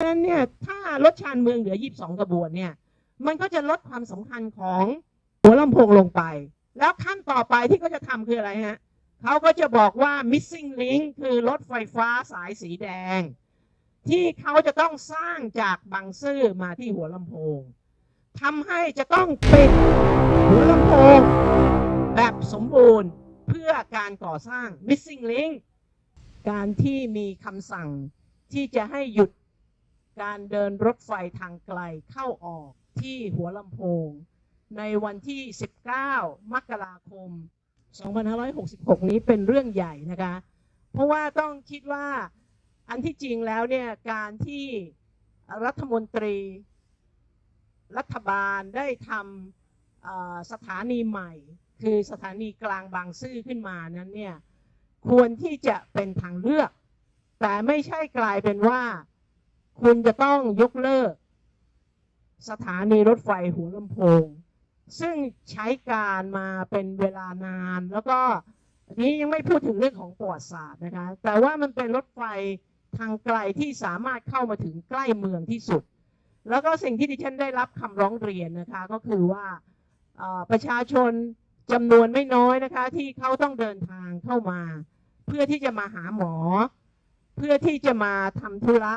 ฉะนั้นเนี่ยถ้ารถชานเมืองเหลือ 22 กระบวนเนี่ยมันก็จะลดความสำคัญของหัวลำโพงลงไป แล้วขั้นต่อไปที่เขาจะทำคืออะไรฮะเขาก็จะบอกว่า missing link คือรถไฟฟ้าสายสีแดง ที่เขาจะต้องสร้างจากบางซื่อมาที่หัวลำโพงทำให้จะต้องปิดหัวลำโพงแบบสมบูรณ์เพื่อการก่อสร้าง missing link การที่มีคำสั่งที่จะให้หยุด การเดินรถไฟทางไกลเข้าออกที่หัวลำโพง ในวันที่ 19 มกราคม 2566 นี้เป็นเรื่องใหญ่นะคะ เพราะว่าต้องคิดว่าอันที่จริงแล้วเนี่ยการที่รัฐมนตรีรัฐบาลได้ทำสถานีใหม่ คือสถานีกลางบางซื่อขึ้นมานั้นเนี่ยควรที่จะเป็นทางเลือก แต่ไม่ใช่กลายเป็นว่า คุณจะต้องยกเลิก สถานีรถไฟหัวลำโพง ซึ่งใช้การมาเป็นเวลานาน แล้วก็อันนี้ยังไม่พูดถึงเรื่องของประวัติศาสตร์นะคะ แต่ว่ามันเป็นรถไฟทางไกลที่สามารถเข้ามาถึงใกล้เมืองที่สุด แล้วก็สิ่งที่ดิฉันได้รับคำร้องเรียนนะคะ ก็คือว่าประชาชนจำนวนไม่น้อยนะคะ ที่เขาต้องเดินทางเข้ามา เพื่อที่จะมาหาหมอ เพื่อที่จะมาทำธุระ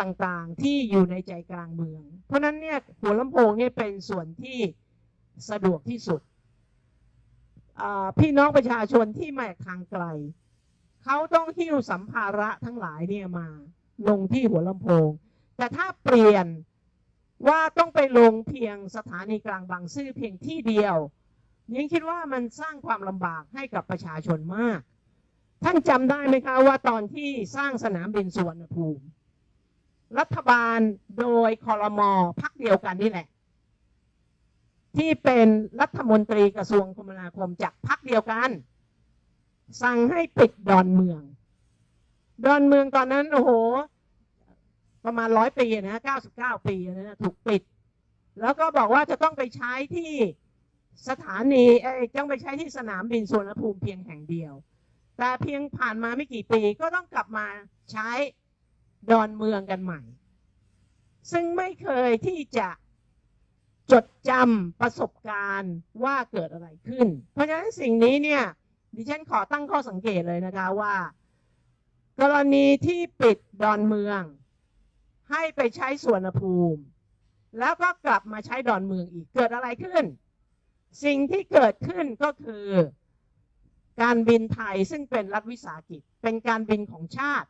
ต่างๆ ที่อยู่ในใจกลางเมือง เพราะนั้นเนี่ยหัวลำโพงเนี่ยเป็นส่วนที่สะดวกที่สุด พี่น้องประชาชนที่มาจากทางไกล เขาต้องหิ้วสัมภาระทั้งหลายเนี่ยมา ลงที่หัวลำโพง แต่ถ้าเปลี่ยนว่าต้องไปลงเพียงสถานีกลางบางซื่อเพียงที่เดียวยิ่งคิดว่ามันสร้างความลำบากให้กับประชาชนมาก ท่านจำได้ไหมคะว่าตอนที่สร้างสนามบินสุวรรณภูมิ รัฐบาลโดยคอรมอพักเดียวกันนี่แหละ ที่เป็นรัฐมนตรีกระทรวงคมนาคมจากพักเดียวกัน สั่งให้ปิดดอนเมือง ดอนเมืองตอนนั้นโอ้โห ประมาณร้อยปีนะเก้าสิบเก้าปีนะถูกปิด แล้วก็บอกว่าจะต้องไปใช้ที่สถานีเอ้ต้องไปใช้ที่สนามบินสุวรรณภูมิเพียงแห่งเดียว แต่เพียงผ่านมาไม่กี่ปีก็ต้องกลับมาใช้ ดอนเมืองกันใหม่ ซึ่งไม่เคยที่จะจดจำประสบการณ์ว่าเกิดอะไรขึ้น เพราะฉะนั้นสิ่งนี้เนี่ยดิฉันขอตั้งข้อสังเกตเลยนะคะว่า กรณีที่ปิดดอนเมือง ให้ไปใช้สวนภูมิ แล้วก็กลับมาใช้ดอนเมืองอีกเกิดอะไรขึ้น สิ่งที่เกิดขึ้นก็คือ การบินไทยซึ่งเป็นรัฐวิสาหกิจ เป็นการบินของชาติ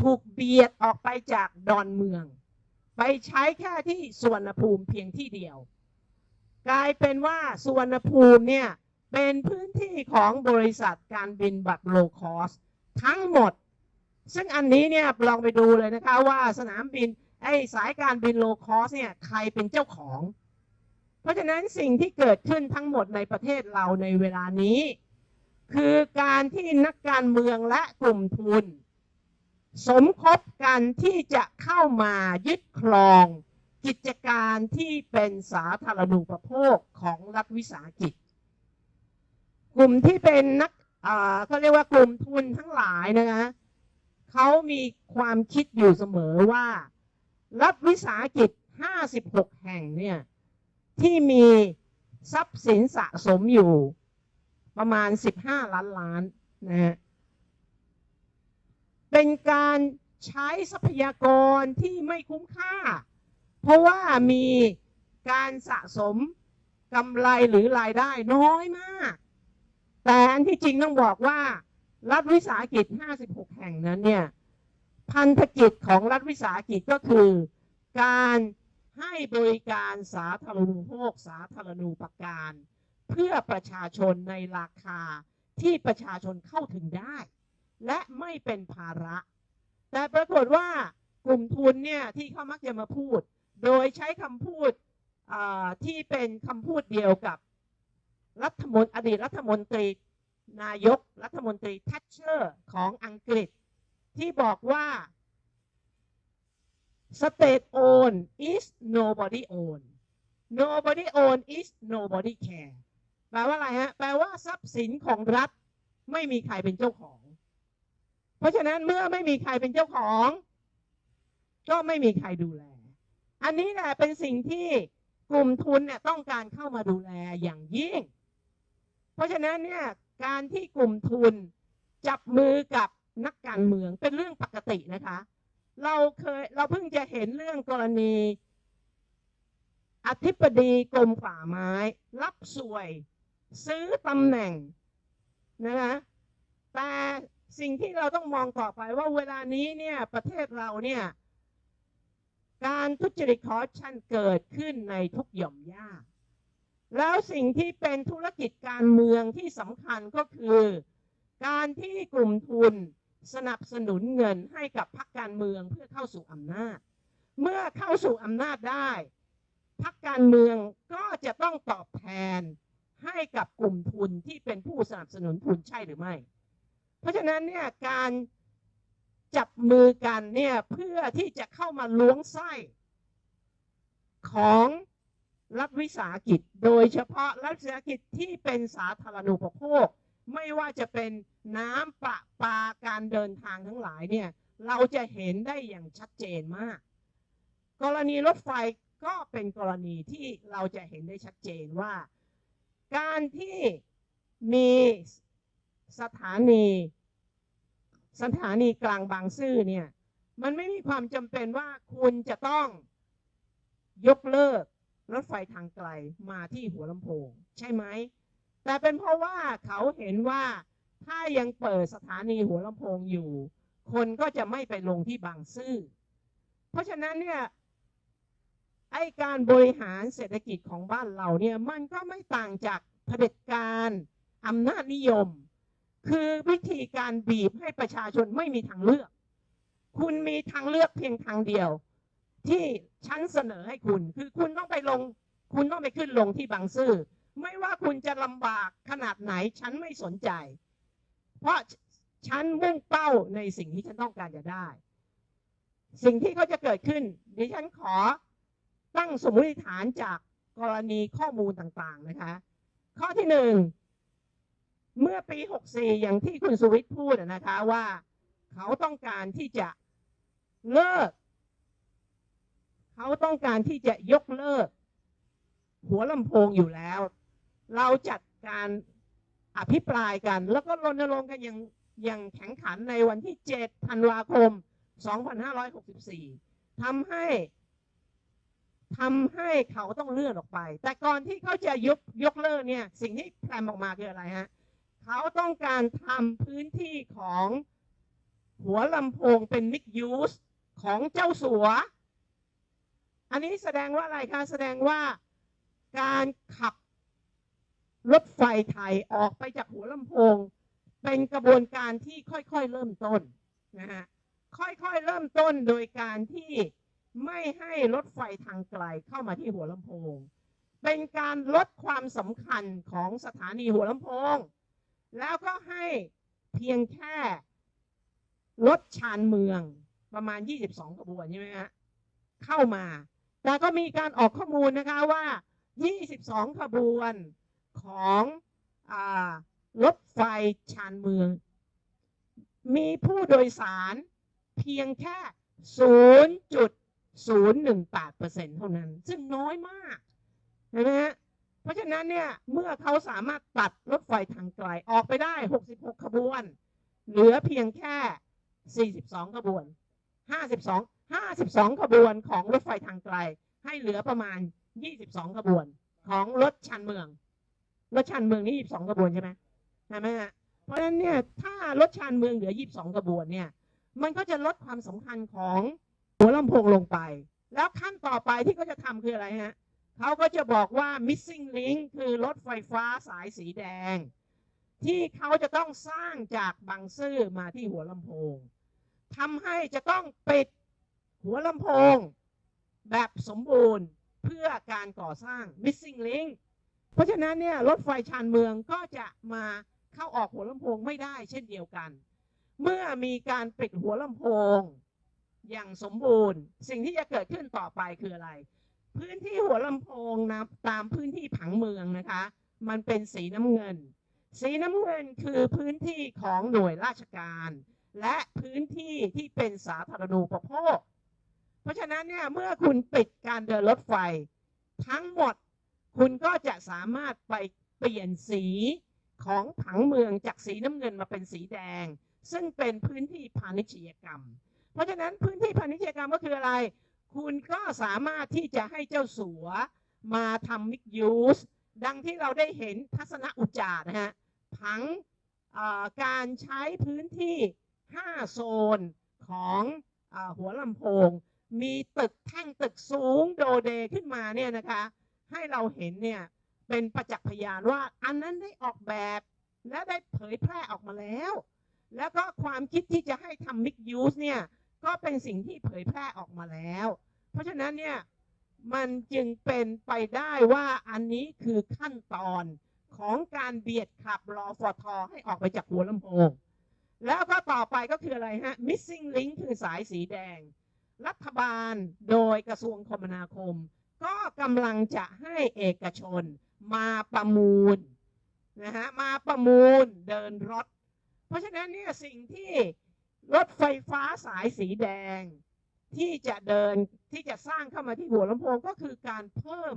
ถูกเบียดออกไปจากดอนเมือง ไปใช้แค่ที่สวนภูมิเพียงที่เดียว กลายเป็นว่าสวนภูมิเนี่ย เป็นพื้นที่ของบริษัทการบินแบบโลคอสทั้งหมด ซึ่งอันนี้เนี่ยลองไปดูเลยนะคะว่าสนามบินไอ้สายการบินโลคอสเนี่ยใครเป็นเจ้าของ เพราะฉะนั้นสิ่งที่เกิดขึ้นทั้งหมดในประเทศเราในเวลานี้ คือการที่นักการเมืองและกลุ่มทุน สมคบกันที่จะเข้ามายึดครองกิจการที่เป็นสาธารณูปโภคของรัฐวิสาหกิจ กลุ่มที่เป็นนักเขาเรียกว่ากลุ่มทุนทั้งหลายนะคะเขามีความคิดอยู่เสมอว่า รัฐวิสาหกิจ 56 แห่งเนี่ยที่มีทรัพย์สินสะสมอยู่ประมาณ 15 ล้านล้านนะฮะ เป็นการใช้ทรัพยากรที่ไม่คุ้มค่า เพราะว่ามีการสะสมกำไรหรือรายได้น้อยมาก แต่อันที่จริงต้องบอกว่า รัฐวิสาหกิจ 56 แห่งนั้นเนี่ยพันธกิจของรัฐวิสาหกิจก็คือ การให้บริการสาธารณูปโภคสาธารณูปการ เพื่อประชาชนในราคาที่ประชาชนเข้าถึงได้ และไม่เป็นภาระ แต่ปรากฏว่ากลุ่มทุนเนี่ยที่เขามักจะมาพูด โดยใช้คำพูดที่เป็นคำพูดเดียวกับรัฐมนตรีอดีตรัฐมนตรีนายกรัฐมนตรีทัชเชอร์ของอังกฤษ ที่บอกว่า state own is nobody own nobody own is nobody care แปลว่าอะไรฮะ แปลว่าทรัพย์สินของรัฐไม่มีใครเป็นเจ้าของ ราะฉะนั้นเมื่อไม่มีใครเป็นเจ้าของ ก็ไม่มีใครดูแล อันนี้แหละเป็นสิ่งที่กลุ่มทุนเนี่ยต้องการเข้ามาดูแลอย่างยิ่ง เพราะฉะนั้นเนี่ยการที่กลุ่มทุนจับมือกับนักการเมืองเป็นเรื่องปกตินะคะ เราเคยเราเพิ่งจะเห็นเรื่องกรณี อธิบดีกรมป่าไม้ รับสวย ซื้อตำแหน่งนะคะแต่ สิ่งที่เราต้องมองต่อไปว่าเวลานี้เนี่ยประเทศเราเนี่ยการทุจริตคอร์รัปชันเกิดขึ้นในทุกหย่อมย่าแล้วสิ่งที่เป็นธุรกิจการเมืองที่สำคัญก็คือ การที่กลุ่มทุนสนับสนุนเงินให้กับพรรคการเมืองเพื่อเข้าสู่อำนาจ เมื่อเข้าสู่อำนาจได้พรรคการเมืองก็จะต้องตอบแทนให้กับกลุ่มทุนที่เป็นผู้สนับสนุนทุนใช่หรือไม่ เพราะฉะนั้นเนี่ยการจับมือกันเนี่ยเพื่อที่จะเข้ามาล้วงไส้ของรัฐวิสาหกิจ โดยเฉพาะรัฐวิสาหกิจที่เป็นสาธารณูปโภค ไม่ว่าจะเป็นน้ำประปาการเดินทางทั้งหลายเนี่ยเราจะเห็นได้อย่างชัดเจนมาก กรณีรถไฟก็เป็นกรณีที่เราจะเห็นได้ชัดเจนว่า การที่มี สถานี สถานีกลางบางซื่อเนี่ย มันไม่มีความจำเป็นว่าคุณจะต้องยกเลิกรถไฟทางไกลมาที่หัวลำโพง ใช่ไหม แต่เป็นเพราะว่าเขาเห็นว่าถ้ายังเปิดสถานีหัวลำโพงอยู่ คนก็จะไม่ไปลงที่บางซื่อ เพราะฉะนั้นเนี่ยไอการบริหารเศรษฐกิจของบ้านเราเนี่ยมันก็ไม่ต่างจากเผด็จการอำนาจนิยม คือวิธีการบีบให้ประชาชนไม่มีทางเลือก คุณมีทางเลือกเพียงทางเดียว ที่ฉันเสนอให้คุณ คือคุณต้องไปลง คุณต้องไปขึ้นลงที่บางซื่อไม่ว่าคุณจะลำบากขนาดไหนฉันไม่สนใจ เพราะฉันมุ่งเป้าในสิ่งที่ฉันต้องการจะได้ สิ่งที่เขาจะเกิดขึ้นดิฉันขอตั้งสมมติฐานจากกรณีข้อมูลต่างๆนะคะ ข้อที่หนึ่ง เมื่อปี 64 อย่างที่คุณสุวิทย์พูดนะคะว่าเขาต้องการที่จะเลิก เขาต้องการที่จะยกเลิก หัวลำโพงอยู่แล้ว เราจัดการอภิปรายกัน แล้วก็รณรงค์กันอย่างอย่างแข็งขันในวันที่ 7 ธันวาคม 2564 ทำให้ทำให้เขาต้องเลื่อนออกไป แต่ก่อนที่เขาจะยกยกเลิกเนี่ย สิ่งที่แพรมออกมาคืออะไรฮะ เขาต้องการทำพื้นที่ของหัวลำโพงเป็นมิกยูสของเจ้าสัว อันนี้แสดงว่าอะไรคะ แสดงว่าการขับรถไฟไทยออกไปจากหัวลำโพง เป็นกระบวนการที่ค่อยๆเริ่มต้นนะฮะค่อยๆเริ่มต้นโดยการที่ไม่ให้รถไฟทางไกลเข้ามาที่หัวลำโพง เป็นการลดความสำคัญของสถานีหัวลำโพง แล้วก็ให้เพียงแค่รถชานเมืองประมาณ 22ขบวนใช่ไหมฮะเข้ามา แต่ก็มีการออกข้อมูลนะคะว่า 22 ขบวนของอรถไฟชานเมือง มีผู้โดยสารเพียงแค่ 0.018%เท่านั้น ซึ่งน้อยมากเห็นไหมฮะ เพราะฉะนั้นเนี่ยเมื่อเขาสามารถตัดรถไฟทางไกลออกไปได้ 66 ขบวน เหลือเพียงแค่ 42 ขบวน 52 52 ขบวนของรถไฟทางไกล ให้เหลือประมาณ 22 ขบวนของรถชันเมือง รถชันเมืองนี่ 22 ขบวนใช่ไหมใช่ไหมฮะเพราะฉะนั้นเนี่ยถ้ารถชานเมืองเหลือ 22ขบวนเนี่ย มันก็จะลดความสำคัญของหัวลำโพงลงไป แล้วขั้นต่อไปที่เขาจะทำคืออะไรฮะ เขาก็จะบอกว่า missing link คือรถไฟฟ้าสายสีแดง ที่เขาจะต้องสร้างจากบางซื่อมาที่หัวลำโพงทำให้จะต้องปิดหัวลำโพง แบบสมบูรณ์เพื่อการก่อสร้าง missing link เพราะฉะนั้นเนี่ยรถไฟชานเมืองก็จะมาเข้าออกหัวลำโพงไม่ได้เช่นเดียวกัน เมื่อมีการปิดหัวลำโพง อย่างสมบูรณ์ สิ่งที่จะเกิดขึ้นต่อไปคืออะไร พื้นที่หัวลำโพงนะตามพื้นที่ผังเมืองนะคะ มันเป็นสีน้ำเงิน สีน้ำเงินคือพื้นที่ของหน่วยราชการ และพื้นที่ที่เป็นสาธารณูปโภค เพราะฉะนั้นเนี่ยเมื่อคุณปิดการเดินรถไฟ ทั้งหมดคุณก็จะสามารถไปเปลี่ยนสีของผังเมืองจากสีน้ำเงินมาเป็นสีแดง ซึ่งเป็นพื้นที่พาณิชยกรรม เพราะฉะนั้นพื้นที่พาณิชยกรรมก็คืออะไร คุณก็สามารถที่จะให้เจ้าสัวมาทำมิกยูสดังที่เราได้เห็นทัศนอุจจาร์นะฮะผังการใช้พื้นที่ 5 โซนของอหัวลำโพง มีตึกแท่งตึกสูงโดเดขึ้นมาเนี่ยนะคะ ให้เราเห็นเนี่ยเป็นประจักษ์พยานว่าอันนั้นได้ออกแบบและได้เผยแพร่ออกมาแล้ว แล้วก็ความคิดที่จะให้ทำมิกยูสเนี่ย ก็เป็นสิ่งที่เผยแพร่ออกมาแล้ว เพราะฉะนั้นเนี่ยมันจึงเป็นไปได้ว่าอันนี้คือขั้นตอนของการเบียดขับรอฟอทอให้ออกไปจากหัวลำโพงแล้วก็ต่อไปก็คืออะไรฮะ missing link คือสายสีแดง รัฐบาลโดยกระทรวงคมนาคม ก็กำลังจะให้เอกชนมาประมูลนะฮะมาประมูลเดินรถ เพราะฉะนั้นเนี่ยสิ่งที่ รถไฟฟ้าสายสีแดงที่จะเดินที่จะสร้างเข้ามาที่หัวลำโพงก็คือการเพิ่ม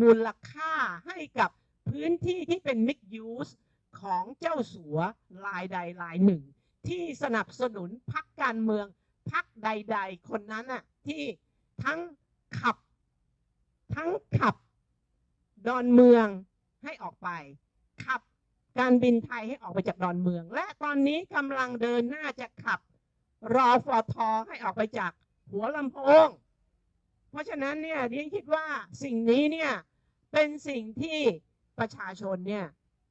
มูลค่าให้กับพื้นที่ที่เป็น mixed use ของเจ้าสัวรายใดรายหนึ่ง ที่สนับสนุนพักการเมืองพักใด ๆ คนนั้นน่ะที่ทั้งขับทั้งขับดอนเมืองให้ออกไป การบินไทยให้ออกไปจากดอนเมือง และตอนนี้กำลังเดินหน้าจะขับรอฟอทอให้ออกไปจากหัวลำโพง เพราะฉะนั้นเนี่ยดิฉันคิดว่าสิ่งนี้เนี่ยเป็นสิ่งที่ประชาชนเนี่ย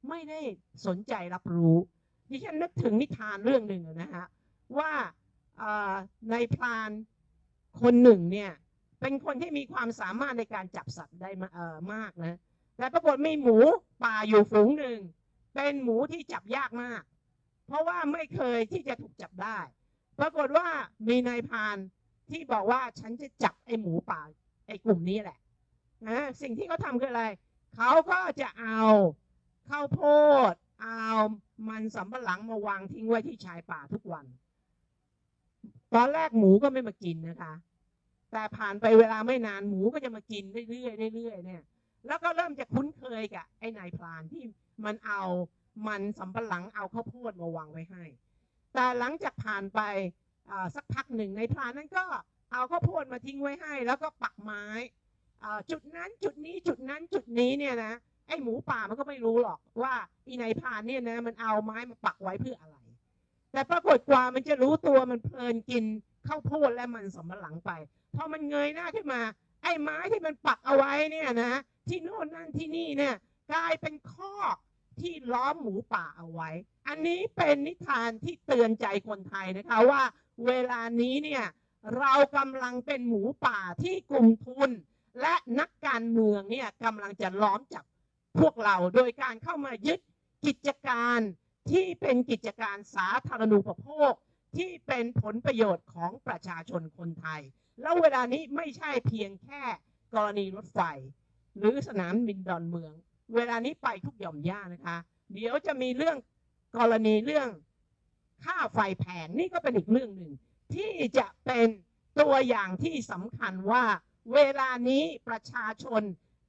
ไม่ได้สนใจรับรู้ดิฉันนึกถึงนิทานเรื่องหนึ่งนะฮะว่าในพรานคนหนึ่งเนี่ยเป็นคนที่มีความสามารถในการจับสัตว์ได้มาเออมากนะแต่ปรากฏมีหมูป่าอยู่ฝูงหนึ่ง เป็นหมูที่จับยากมาก เพราะว่าไม่เคยที่จะถูกจับได้ ปรากฏว่ามีนายพานที่บอกว่าฉันจะจับไอ้หมูป่าไอ้กลุ่มนี้แหละนะสิ่งที่เขาทำคืออะไร เขาก็จะเอาข้าวโพด เอามันสำปะหลังมาวางทิ้งไว้ที่ชายป่าทุกวัน ตอนแรกหมูก็ไม่มากินนะคะ แต่ผ่านไปเวลาไม่นานหมูก็จะมากินเรื่อยๆเรื่อยๆเนี่ย แล้วก็เริ่มจะคุ้นเคยกับไอ้นายพรานที่ มันเอามันสำปะหลังเอาข้าวโพดมาวางไว้ให้ แต่หลังจากผ่านไปสักพักหนึ่งในพรานนั้นก็เอาข้าวโพดมาทิ้งไว้ให้ แล้วก็ปักไม้จุดนั้นจุดนี้จุดนั้นจุดนี้เนี่ยนะไอ้หมูป่ามันก็ไม่รู้หรอกว่าอีนายพรานเนี่ยนะมันเอาไม้มาปักไว้เพื่ออะไร แต่ปรากฏกว่ามันจะรู้ตัวมันเพลินกินข้าวโพดและมันสำปะหลังไปพอมันเงยหน้าขึ้นมา ไอ้ไม้ที่มันปักเอาไว้เนี่ยนะที่โน่นนั่นที่นี่เนี่ยกลายเป็นคอก ที่ล้อมหมูป่าเอาไว้ อันนี้เป็นนิทานที่เตือนใจคนไทยนะคะว่า เวลานี้เนี่ยเรากำลังเป็นหมูป่าที่กลุ่มทุน และนักการเมืองเนี่ยกำลังจะล้อมจับพวกเราโดยการเข้ามายึดกิจการที่เป็นกิจการสาธารณูปโภค ที่เป็นผลประโยชน์ของประชาชนคนไทย แล้วเวลานี้ไม่ใช่เพียงแค่กรณีรถไฟ หรือสนามบินดอนเมือง เวลานี้ไปทุกหย่อมย่านะคะ เดี๋ยวจะมีเรื่องกรณีเรื่องค่าไฟแพงนี่ก็เป็นอีกเรื่องหนึ่งที่จะเป็นตัวอย่างที่สำคัญว่า เวลานี้ประชาชน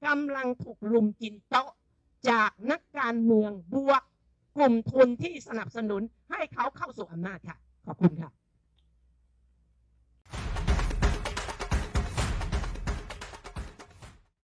กำลังถูกลุมกินโต๊ะ จากนักการเมืองบวกกลุ่มทุนที่สนับสนุนให้เขาเข้าสู่อำนาจค่ะ ขอบคุณค่ะ